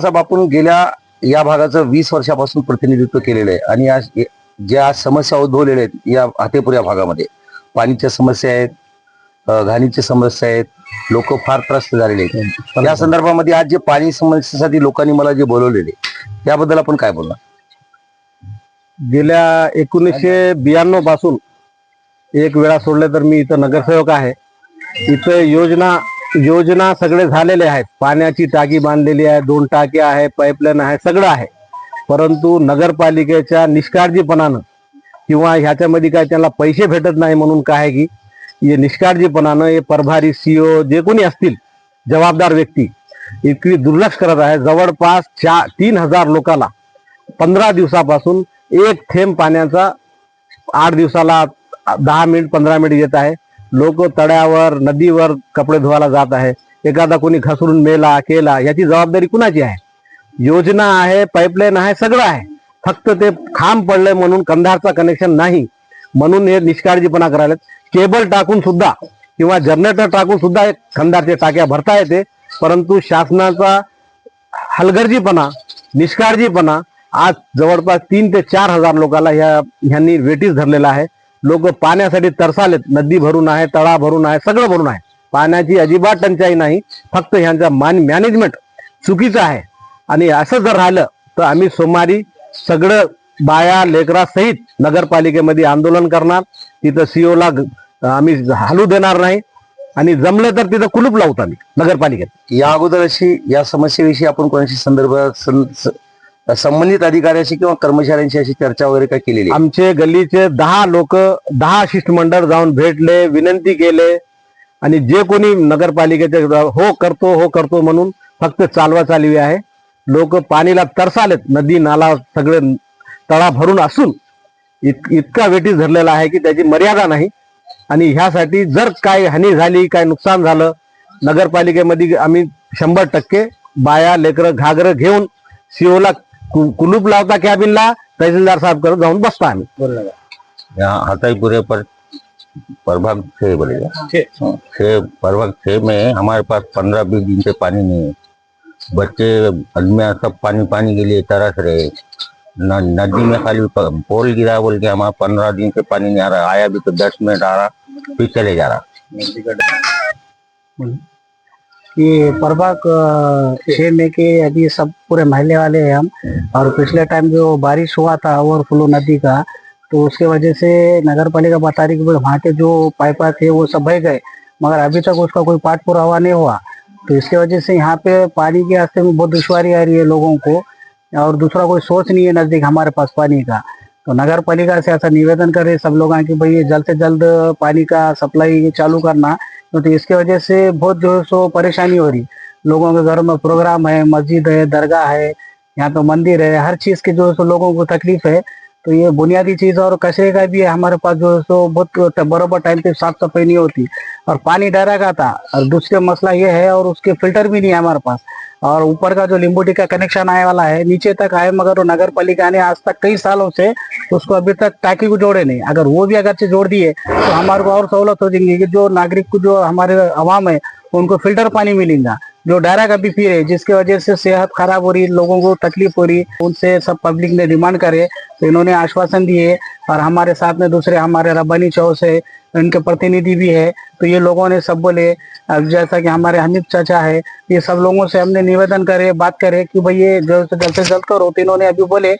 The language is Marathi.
साहेब आपण गेल्या या भागाचं वीस वर्षापासून प्रतिनिधित्व केलेलं आहे आणि आज ज्या समस्या उद्भवलेल्या आहेत या हातेपूर या भागामध्ये. पाणीच्या समस्या आहेत घाणीच्या समस्या आहेत लोक फार त्रस्त झालेले आहेत. या संदर्भामध्ये आज जे पाणी समस्येसाठी लोकांनी मला जे बोलवलेले त्याबद्दल आपण काय बोलणार? गेल्या एकोणीसशे ब्याण्णवपासून एक वेळा सोडले तर मी इथं नगरसेवक आहे. इथं योजना योजना सगळे झालेले आहेत. पाण्याची टाकी बांधलेली आहे दोन टाक्या आहे पाईपलाईन आहे सगळं आहे. परंतु नगरपालिकेच्या निष्काळजीपणानं किंवा ह्याच्यामध्ये काय त्यांना पैसे भेटत नाही म्हणून काय आहे की हे निष्काळजीपणानं हे प्रभारी सीओ जे कोणी असतील जबाबदार व्यक्ती इतकी दुर्लक्ष करत आहे. जवळपास चार तीन हजार लोकांना पंधरा दिवसापासून एक थेंब पाण्याचा आठ दिवसाला दहा मिनिट पंधरा मिनिट येत आहे. लोक तळ्यावर नदीवर कपडे धुवायला जात आहे. एखादा कोणी घसरून मेला केला याची जबाबदारी कुणाची आहे? योजना आहे पाईपलाईन आहे सगळं आहे. फक्त ते खांब पडलंय म्हणून कंधारचा कनेक्शन नाही. म्हणून हे निष्काळजीपणा करायला केबल टाकून सुद्धा किंवा जनरेटर टाकून सुद्धा एक टाक्या भरता येते. परंतु शासनाचा हलगर्जीपणा निष्काळजीपणा आज जवळपास तीन ते चार हजार लोकांना ह्या ह्यांनी वेटीस धरलेला आहे. लोक पाण्यासाठी तरसालेत. नदी भरून आहे तळा भरून आहे सगळं भरून आहे. पाण्याची अजिबात टंचाई नाही. फक्त ह्यांचा मान मॅनेजमेंट चुकीचं आहे. आणि असं जर राहिलं तर आम्ही सोमवारी सगळं बाया लेकरा सहित नगरपालिकेमध्ये आंदोलन करणार. तिथं सीओला आम्ही हलू देणार नाही. आणि जमलं तर तिथं कुलूप लावतो आम्ही नगरपालिकेत. या अगोदर अशी या समस्येविषयी आपण कोणाशी संदर्भ सं- स- संबंधित अधिकाऱ्याशी किंवा कर्मचाऱ्यांशी अशी चर्चा वगैरे काय केलेली? आमचे गल्लीचे दहा लोक दहा शिष्टमंडळ जाऊन भेटले विनंती केले. आणि जे कोणी नगरपालिकेचे हो करतो हो करतो म्हणून फक्त चालवा चालवी आहे. लोक पाणीला तरसालेत नदी नाला सगळे तळा भरून असून इत, इतका वेटीस धरलेला आहे की त्याची मर्यादा नाही. आणि ह्यासाठी जर काय हानी झाली काय नुकसान झालं नगरपालिकेमध्ये आम्ही शंभर टक्के बाया लेकरं घागरं घेऊन सीओला कुलूप लावता कॅबिनला तहसीलदार साहेब करत जाऊन बसतो आम्ही. यहाँ हताईपुरे पर प्रभाग छह बोलेगा छह प्रभाग छह में हमारे पास पंद्रह बीस दिन से पानी नहीं है। बच्चे आदमियाँ सब पानी पानी के लिए तरस रहे। नदी में खाली पोल गिरा बोल के हमारा पंद्रह दिन से पानी नहीं आ रहा, आया भी तो दस मिनट आ रहा, फिर चले जा रहा। ये प्रभाग छह में के अभी सब पूरे महल्ले वाले हैं हम, और पिछले टाइम जो बारिश हुआ था ओवरफ्लो नदी का तो उसके वजह से नगर पालिका बता रही कि वहाँ के जो पाइपा थे वो सब बह गए, मगर अभी तक उसका कोई पाठ पुरावा नहीं हुआ। तो इसके वजह से यहाँ पे पानी के रास्ते में बहुत दुश्वारी आ रही है लोगों को, और दूसरा कोई सोच नहीं है नज़दीक हमारे पास पानी का। तो नगर पालिका से ऐसा निवेदन कर रहे सब लोग कि, भाई जल्द से जल्द पानी का सप्लाई चालू करना। तो इसके वजह से बहुत जो है सो परेशानी हो रही। लोगों के घरों में प्रोग्राम है, मस्जिद है, दरगाह है, यहाँ तो मंदिर है, हर चीज़ के जो है सो लोगों को तकलीफ़ है। तो ये बुनियादी चीज़ और कचरे का भी है हमारे पास जो है सो बहुत बराबर टाइम पे साफ़ सफ़ाई नहीं होती। और पानी डरा का था और दूसरे मसला ये है और उसके फ़िल्टर भी नहीं है हमारे पास। और ऊपर का जो लिम्बोटी का कनेक्शन आने वाला है, नीचे तक आए मगर वो नगर पालिका ने आज तक कई सालों से उसको अभी तक टाकी को जोड़े नहीं। अगर वो भी अगर से जोड़ दिए तो हमारे को और सहूलत हो जाएँगी कि जो नागरिक को जो हमारे आवाम है, उनको फ़िल्टर पानी मिलेगा। जो डायरेक्ट अभी पी रहे, जिसकी वजह से सेहत खराब हो रही है लोगों को तकलीफ़ हो रही है उनसे सब पब्लिक ने डिमांड करे तो इन्होंने आश्वासन दिए और हमारे साथ में दूसरे हमारे रब्बानी चौस है इनके प्रतिनिधि भी है। तो ये लोगों ने सब बोले जैसा कि हमारे हमीद चाचा है, ये सब लोगों से हमने निवेदन करे, बात करे कि भाई ये जल्द से जल्द से जल्द करो। तो इन्होंने अभी बोले